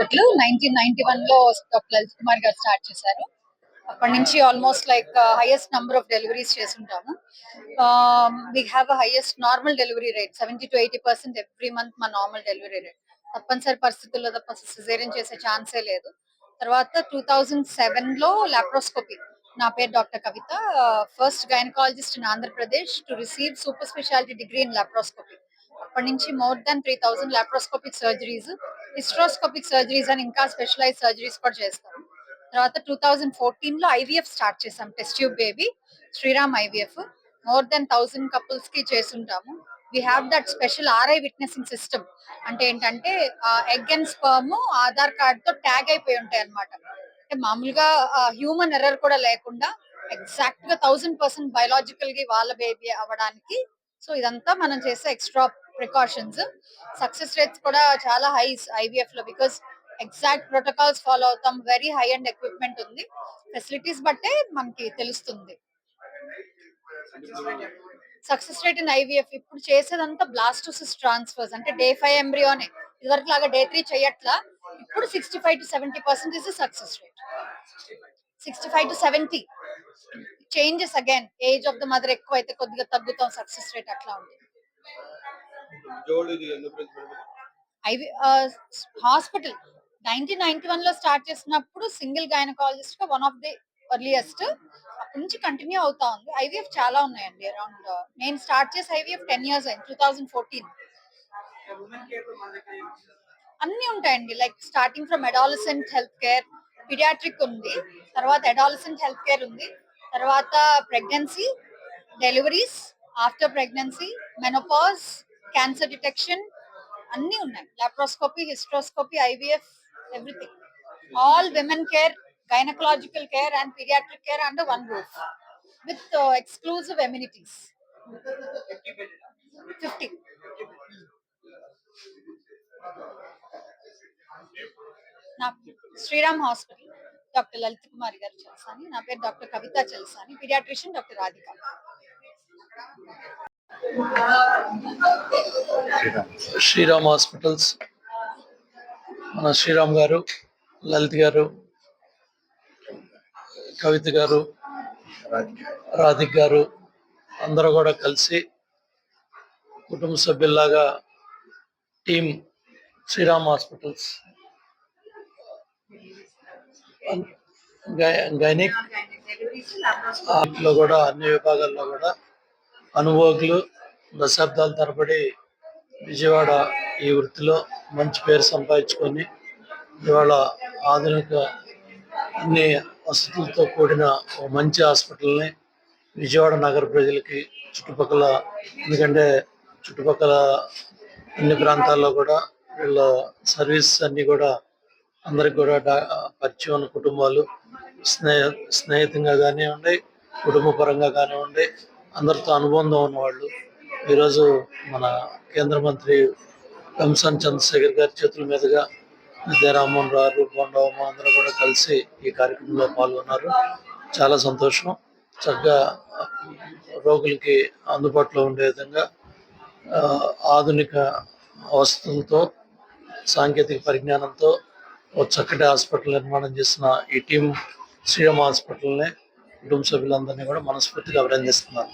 Hospital nineteen ninety వన్లో doctor Lalit Kumar గారు start చేశారు. అప్పటి నుంచి almost like highest number of deliveries చేస్తుంటాము. We have highest normal delivery rate seventy to eighty percent every month మా normal delivery rate తప్పనిసరి పరిస్థితుల్లో తప్ప సిజేరియన్ చేసే ఛాన్సే లేదు. తర్వాత టూ థౌజండ్ సెవెన్లో లాప్రోస్కోపీ నా పేరు doctor Kavitha. First gynaecologist in Andhra Pradesh to receive super speciality degree in laparoscopy అప్పటి నుంచి more than three thousand laparoscopic surgeries hysteroscopic surgeries అని ఇంకా స్పెషలైజ్ సర్జరీస్ కూడా చేస్తాం. తర్వాత టూ థౌజండ్ ఫోర్టీన్లో ఐవీఎఫ్ స్టార్ట్ చేసాం test tube baby Sriram IVF. More than thousand కపుల్స్కి చేస్తుంటాము. We have that special RI witnessing system అంటే ఏంటంటే ఎగ్ అండ్ స్పర్మ్ ఆధార్ కార్డ్తో ట్యాగ్ అయిపోయి ఉంటాయి అన్నమాట. అంటే మామూలుగా హ్యూమన్ ఎర్రర్ కూడా లేకుండా ఎగ్జాక్ట్గా థౌసండ్ పర్సెంట్ బయలాజికల్గా వాళ్ళ బేబీ అవ్వడానికి. సో ఇదంతా మనం చేసే ఎక్స్ట్రా ప్రికాషన్స్ సక్సెస్ రేట్స్ కూడా చాలా హై ఐవీఎఫ్లో బికాస్ ఎగ్జాక్ట్ ప్రోటోకాల్స్ ఫాలో అవుతాం. వెరీ హై అండ్ ఎక్విప్మెంట్ ఉంది. ఫెసిలిటీస్ బట్టే మనకి తెలుస్తుంది. సక్సెస్ రేట్ ఇన్ ఐవీఎఫ్ ఇప్పుడు చేసేదంతా బ్లాస్టోసిస్ ట్రాన్స్ఫర్స్ అంటే డే ఫైవ్ ఎంబ్రియోనే ఇదివరకు లాగా డే త్రీ చేయట్లా ఇప్పుడు sixty five to seventy percent is success rate sixty five to seventy changes again age of the mother ఎక్కువ అయితే కొద్దిగా తగ్గుతాం. సక్సెస్ రేట్ అట్లా ఉంటుంది ఐవి హాస్పిటల్ నైన్టీన్ నైన్టీ వన్లో స్టార్ట్ చేసినప్పుడు single గైనకాలజిస్ట్గా one of the earliest. అప్పటి నుంచి కంటిన్యూ అవుతా ఉంది. ఐవీఎఫ్ చాలా ఉన్నాయండి అరౌండ్ నేను స్టార్ట్ చేసి ఐవీఎఫ్ టెన్ ఇయర్స్ అయింది టూ థౌజండ్ ఫోర్టీన్. అన్ని ఉంటాయండి. Like starting from adolescent health care paediatric ఉంది తర్వాత అడాలసెంట్ హెల్త్ కేర్ ఉంది తర్వాత pregnancy deliveries after pregnancy menopause cancer detection అన్ని ఉన్నాయి. Laparoscopy hysteroscopy IVF everything all women care gynaecological care and paediatric care under one roof with exclusive amenities fifty నా Sriram hospital. Doctor Lalit Kumari గారు తెలుసాని నా పేరు doctor Kavitha Telusani paediatrician doctor Radhika. Sriram. Hospitals. మన శ్రీరామ్ గారు లలిత్ గారు కవిత గారు రాధిక్ గారు అందరూ కూడా కలిసి కుటుంబ సభ్యుల్లాగా టీం శ్రీరామ్ హాస్పిటల్స్. గై- గైనిక్లో కూడా అన్ని విభాగాల్లో కూడా అనుభవకులు దశాబ్దాల తరబడి విజయవాడ ఈ వృత్తిలో మంచి పేరు సంపాదించుకొని ఇవాళ ఆధునిక అన్ని వసతులతో కూడిన ఒక మంచి హాస్పిటల్ని విజయవాడ నగర ప్రజలకి చుట్టుపక్కల ఎందుకంటే చుట్టుపక్కల అన్ని ప్రాంతాల్లో కూడా వీళ్ళ సర్వీస్ అన్ని కూడా అందరికి కూడా పరిచయం ఉన్న కుటుంబాలు స్నేహ స్నేహితంగా కానివ్వండి కుటుంబ పరంగా కానివ్వండి అందరితో అనుబంధం ఉన్నవాళ్ళు ఈరోజు మన కేంద్ర మంత్రి కంసన్ చంద్రశేఖర్ గారి చేతుల మీదుగా విద్యారామన్ రావు బొండవమ్మ అందరూ కూడా కలిసి ఈ కార్యక్రమంలో పాల్గొన్నారు. చాలా సంతోషం. చక్కగా రోగులకి అందుబాటులో ఉండే విధంగా ఆధునిక వసతులతో సాంకేతిక పరిజ్ఞానంతో ఒక చక్కటి హాస్పిటల్ నిర్మాణం చేసిన ఈ టీం శ్రీరామ్ హాస్పిటల్ని కుటుంబ సభ్యులందరినీ కూడా మనస్ఫూర్తిగా అభినందిస్తున్నాను